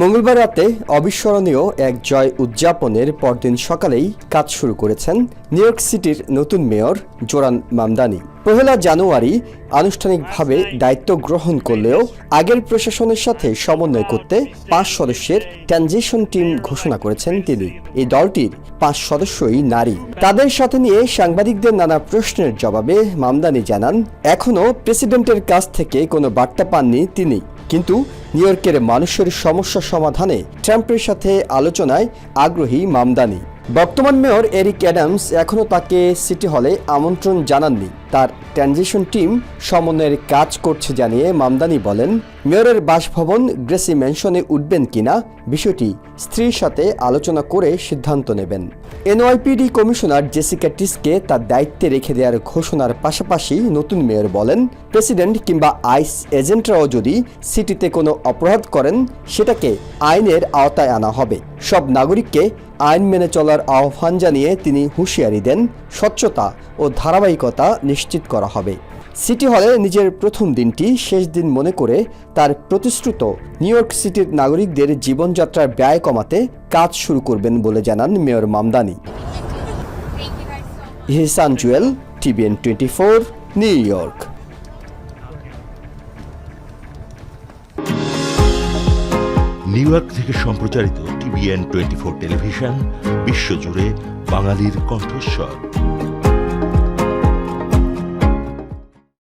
মঙ্গলবার রাতে অবিস্মরণীয় এক জয় উদযাপনের পরদিন সকালেই কাজ শুরু করেছেন নিউ ইয়র্ক সিটির নতুন মেয়র জোরান মামদানি। পহেলা জানুয়ারি আনুষ্ঠানিকভাবে দায়িত্ব গ্রহণ করলেও আগের প্রশাসনের সাথে সমন্বয় করতে পাঁচ সদস্যের ট্রানজিশন টিম ঘোষণা করেছেন তিনি। এই দলটির পাঁচ সদস্যই নারী। তাদের সাথে নিয়ে সাংবাদিকদের নানা প্রশ্নের জবাবে মামদানি জানান, এখনও প্রেসিডেন্টের কাছ থেকে কোনো বার্তা পাননি তিনি। কিন্তু নিউ ইয়র্কের মানুষের সমস্যা সমাধানে ট্রাম্পের সাথে আলোচনায় আগ্রহী মামদানি। বর্তমান মেয়র এরিক অ্যাডামস এখনও তাকে সিটি হলে আমন্ত্রণ জানাননি। তার ট্রানজিশন টিম সমন্বয়ের কাজ করছে জানিয়ে মামদানি বলেন, মেয়রের বাসভবন গ্রেসি ম্যানশনে উঠবেন কিনা বিষয়টি স্ত্রীর সাথে আলোচনা করে সিদ্ধান্ত নেবেন। এনওয়াইপিডি কমিশনার জেসিকা টিসকে তার দায়িত্বে রেখে দেওয়ার ঘোষণার পাশাপাশি নতুন মেয়র বলেন, প্রেসিডেন্ট কিংবা আইস এজেন্টরাও যদি সিটিতে কোনো অপরাধ করেন, সেটাকে আইনের আওতায় আনা হবে। সব নাগরিককে আইন মেনে চলার আহ্বান জানিয়ে তিনি হুঁশিয়ারি দেন, স্বচ্ছতা ও ধারাবাহিকতা নিশ্চিত করা হবে। সিটি হলে নিজের প্রথম দিনটি শেষ দিন মনে করে তার প্রতিশ্রুত নিউ ইয়র্ক সিটির নাগরিকদের জীবনযাত্রার ব্যয় কমাতে কাজ শুরু করবেন বলে জানান mayor Mamdani. Ihsan Jewel, TVN twenty four, New York. New York থেকে সম্প্রচারিত টিভিএন টোয়েন্টি ফোর টেলিভিশন, বিশ্বজুড়ে বাঙালির কণ্ঠস্বর।